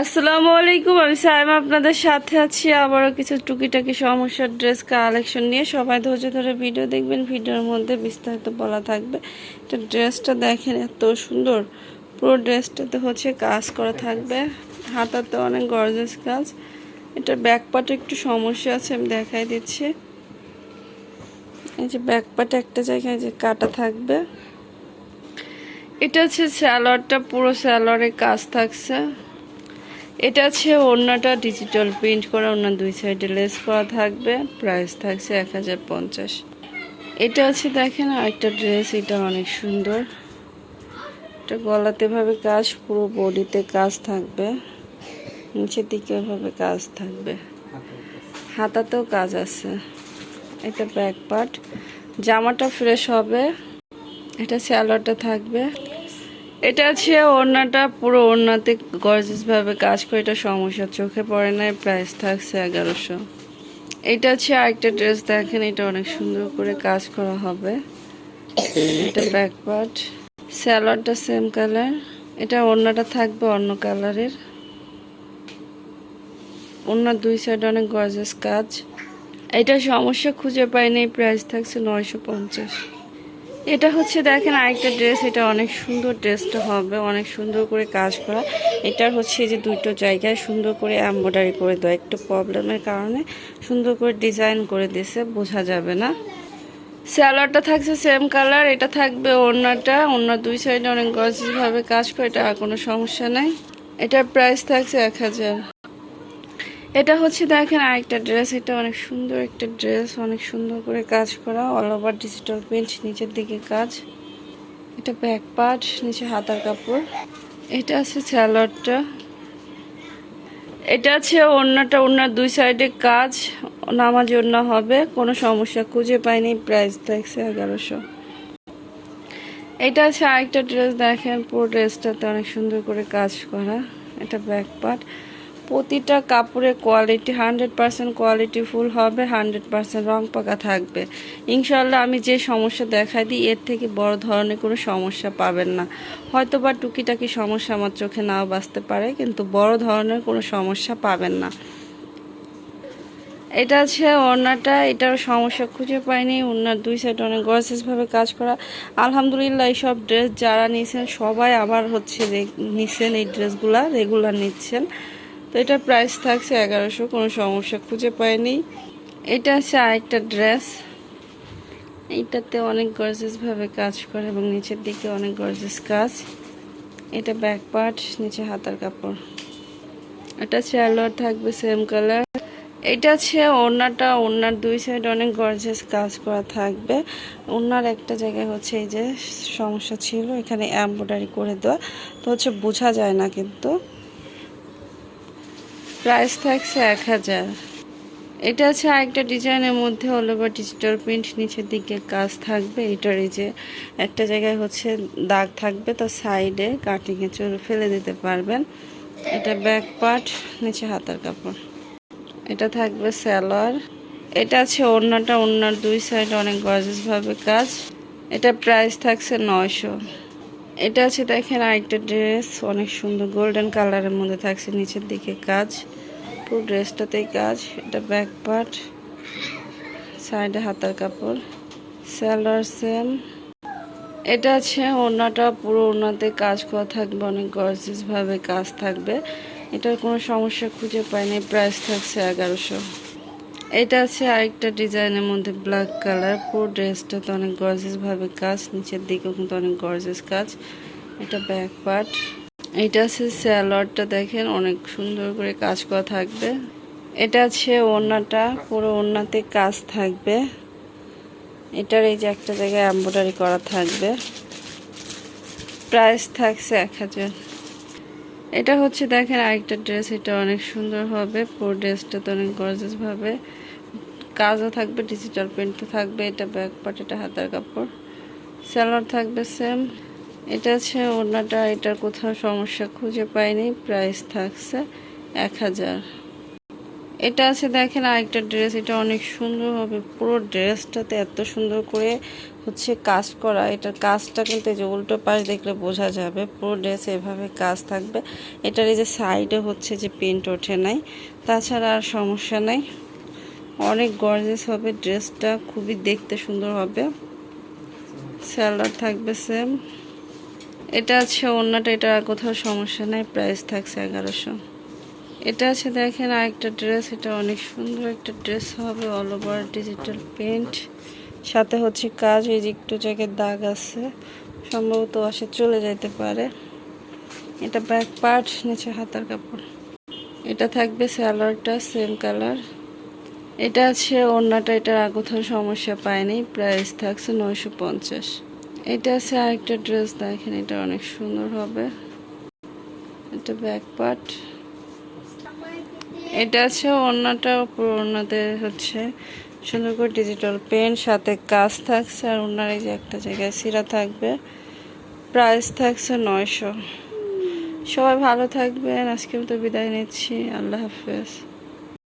আসসালামু আলাইকুম, আমি সাইমা আপনাদের সাথে আছি। আবারও কিছু টুকিটাকি সমস্যার ড্রেস কালেকশন নিয়ে। সবাই ধৈর্য ধরে ভিডিও দেখবেন। ভিডিওর মধ্যে বিস্তারিত বলা থাকবে। এটা ড্রেসটা দেখেন, এত সুন্দর। পুরো ড্রেসটাতে হচ্ছে কাজ করা থাকবে। হাতাতে অনেক গর্জেস কাজ। এটা ব্যাকপাটে একটু সমস্যা আছে, আমি দেখাই দিচ্ছি। এই যে ব্যাকপাটে একটা জায়গায় যে কাটা থাকবে। এটা হচ্ছে স্যালোয়ারটা পুরো স্যালোয়ারে কাজ থাকছে। এটা আছে ওড়নাটা ডিজিটাল প্রিন্ট করা ওড়না দুই সাইডে লেস করা থাকবে প্রাইস থাকছে এক হাজার পঞ্চাশ। এটা আছে, দেখেন, আরেকটা ড্রেস এটা অনেক সুন্দর। এটা গলাতে ভাবে কাজ, পুরো বডিতে কাজ থাকবে। নিচের দিকে ভাবে কাজ থাকবে। হাতাতেও কাজ আছে। এটা ব্যাক পার্ট জামাটা ফ্রেশ হবে। এটা স্যালোয়ারটা থাকবে। এটা আছে ওড়নাটা পুরো ওড়নাতে গর্জেস ভাবে কাজ করে, এটা সমস্যা, চোখে পড়ে না প্রাইস থাকছে এগারোশো। এটা আছে আরেকটা ড্রেস দেখেন এটা অনেক সুন্দর করে কাজ করা হবে। এটা ব্যাক পার্ট স্যালোয়ারটা সেম কালার এটা ওড়নাটা থাকবে অন্য কালারের। ওড়নার দুই সাইডে অনেক গর্জেস কাজ। এটা সমস্যা খুঁজে পাইনি প্রাইস থাকছে নয়শো পঞ্চাশ। এটা হচ্ছে দেখেন আরেকটা ড্রেস এটা অনেক সুন্দর ড্রেসটা হবে, অনেক সুন্দর করে কাজ করা। এটার হচ্ছে যে দুটো জায়গায় সুন্দর করে এম্ব্রয়ডারি করে দেওয়া। একটু প্রবলেমের কারণে সুন্দর করে ডিজাইন করে দিয়েছে, বোঝা যাবে না। স্যালোয়ারটা থাকছে সেম কালার এটা থাকবে ওড়নাটা। ওড়নার দুই সাইডে অনেক গজভাবে কাজ করে, এটা কোনো সমস্যা নাই। এটার প্রাইস থাকছে এক হাজার। এটা হচ্ছে দেখেন আরেকটা ড্রেস এটা অনেক সুন্দর একটা ড্রেস অনেক সুন্দর করে কাজ করা অল ওভার ডিজিটাল প্রিন্ট নিচের দিকে কাজ। এটা ব্যাক পার্ট নিচে হাতার কাপড়। এটা আছে স্যালোয়ারটা এটা আছে ওড়নাটা, ওড়নার দুই সাইডে কাজ, নামাজ ওড়না হবে, কোনো সমস্যা, খুঁজে পাইনি প্রাইস থাকছে এগারোশো। এটা আছে আরেকটা ড্রেস দেখেন পুরো ড্রেসটাতে অনেক সুন্দর করে কাজ করা, এটা ব্যাক পার্ট প্রতিটা কাপড়ের quality hundred percent quality full হবে হান্ড্রেড পার্সেন্ট রং পাকা থাকবে। ইনশাল্লাহ আমি যে সমস্যা দেখাই দিই, এর থেকে বড় ধরনের কোনো সমস্যা পাবেন না। হয়তো বা টুকিটাকি সমস্যা আমার চোখে নাও বাঁচতে পারে, কিন্তু বড় ধরনের কোনো সমস্যা পাবেন না। এটা আছে ওড়নাটা এটার সমস্যা খুঁজে পাইনি। ওড়নার দুই সাইড অনেক গর্জেসভাবে কাজ করা। আলহামদুলিল্লাহ, এইসব ড্রেস যারা নিয়েছেন, সবাই আবার হচ্ছে নিচ্ছেন এই ড্রেসগুলা রেগুলার নিচ্ছেন। তো এটা প্রাইস থাকছে এগারোশো, কোনো সমস্যা খুঁজে পাইনি। এটা আছে আরেকটা ড্রেস এইটাতে অনেক গর্জেসভাবে কাজ করে এবং নিচের দিকে অনেক গর্জেস কাজ। এটা ব্যাক পার্ট নিচে হাতার কাপড়। এটা স্যালোয়ার থাকবে সেম কালার এটা আছে ওড়নাটা, ওড়নার দুই সাইড অনেক গর্জেস কাজ করা থাকবে। ওনার একটা জায়গায় হচ্ছে এই যে সমস্যা ছিল, এখানে এম্ব্রয়ডারি করে দেওয়া। তো হচ্ছে বোঝা যায় না কিন্তু। প্রাইস থাকছে এক হাজার। এটা আছে আরেকটা ডিজাইনের মধ্যে অল ওভার ডিজিটাল প্রিন্ট নিচের দিকে কাজ থাকবে। এটার এই যে একটা জায়গায় হচ্ছে দাগ থাকবে, তো সাইডে কাটিংয়ে চলে ফেলে দিতে পারবেন। এটা ব্যাক পার্ট নিচে হাতার কাপড়। এটা থাকবে স্যালোয়ার এটা আছে ওড়নাটা, ওড়নার দুই সাইডে অনেক গর্জেসভাবে কাজ। এটা প্রাইস থাকছে নয়শো। এটা আছে দেখেন আরেকটা ড্রেস, অনেক সুন্দর গোল্ডেন কালারের মধ্যে থাকছে, নিচের দিকে কাজ। পুরো ড্রেসটাতেই কাজ, এটা ব্যাক পার্ট সাইডে হাতার কাপড় স্যালোয়ার সেম এটা আছে ওড়নাটা, পুরো ওড়নাতে কাজ করা থাকবে, অনেক গর্জিসভাবে কাজ থাকবে। এটার কোনো সমস্যা খুঁজে পাইনি প্রাইস থাকছে এগারোশো। এটা আছে আরেকটা ডিজাইনের মধ্যে ব্ল্যাক কালার পুরো ড্রেসটা তো অনেক গর্জেসভাবে কাজ, নিচের দিকেও কিন্তু অনেক গর্জেস কাজ। এটা ব্যাক পার্ট এটা আছে স্যালোয়ারটা দেখেন, অনেক সুন্দর করে কাজ করা থাকবে। এটা আছে ওড়নাটা, পুরো ওড়নাতে কাজ থাকবে। এটার এই যে একটা জায়গায় এম্ব্রয়ডারি করা থাকবে। প্রাইস থাকছে এক হাজার। এটা হচ্ছে দেখেন আরেকটা ড্রেস, এটা অনেক সুন্দর হবে। পুরো ড্রেসটা তো অনেক গর্জেস ভাবে। কাজও থাকবে ডিজিটাল প্রিন্টও থাকবে, এটা ব্যাক পার্ট এটা হাতার কাপড়। স্যালোয়ার থাকবে সেম এটা আছে ওনাটা এটার কোথাও সমস্যা খুঁজে পাইনি প্রাইস থাকছে এক হাজার। এটা আছে দেখেন আরেকটা ড্রেস এটা অনেক সুন্দর হবে। পুরো ড্রেসটাতে এত সুন্দর করে হচ্ছে কাজ করা। এটার কাজটা কিন্তু এই যে উল্টো পাশ দেখলে বোঝা যাবে। পুরো ড্রেস এভাবে কাজ থাকবে। এটার এই যে সাইডে হচ্ছে যে প্রিন্ট ওঠে নাই। তাছাড়া আর সমস্যা নাই। অনেক গর্জেস হবে ড্রেসটা খুবই দেখতে সুন্দর হবে। স্যালাড থাকবে সেম এটা আছে অন্যটা এটা কোথাও সমস্যা নাই। প্রাইস থাকছে এগারোশো। এটা আছে দেখেন আরেকটা ড্রেস এটা অনেক সুন্দর একটা ড্রেস হবে অল ওভার ডিজিটাল প্রিন্ট সাথে হচ্ছে কাজ, এই যে একটু জায়গায় দাগ আছে, সম্ভবত আসে চলে যাইতে পারে। এটা ব্যাক পার্ট নিচে হাতার কাপড়। এটা থাকবে স্যালারটা সেম কালার এটা আছে অন্যটা এটার আর সমস্যা পায়নি প্রাইস থাকছে নয়শো পঞ্চাশ। এটা আছে আরেকটা ড্রেস দেখেন এটা অনেক সুন্দর হবে। এটা ব্যাক পার্ট এটা আছে অন্যটা পুরোনাতে হচ্ছে সুন্দর করে ডিজিটাল পেন সাথে কাজ থাকছে, আর ওনার এই যে একটা জায়গায় সিরা থাকবে। প্রাইস থাকছে নয়শো। সবাই ভালো থাকবেন আজকে তো বিদায় নিচ্ছি, আল্লাহ হাফেজ।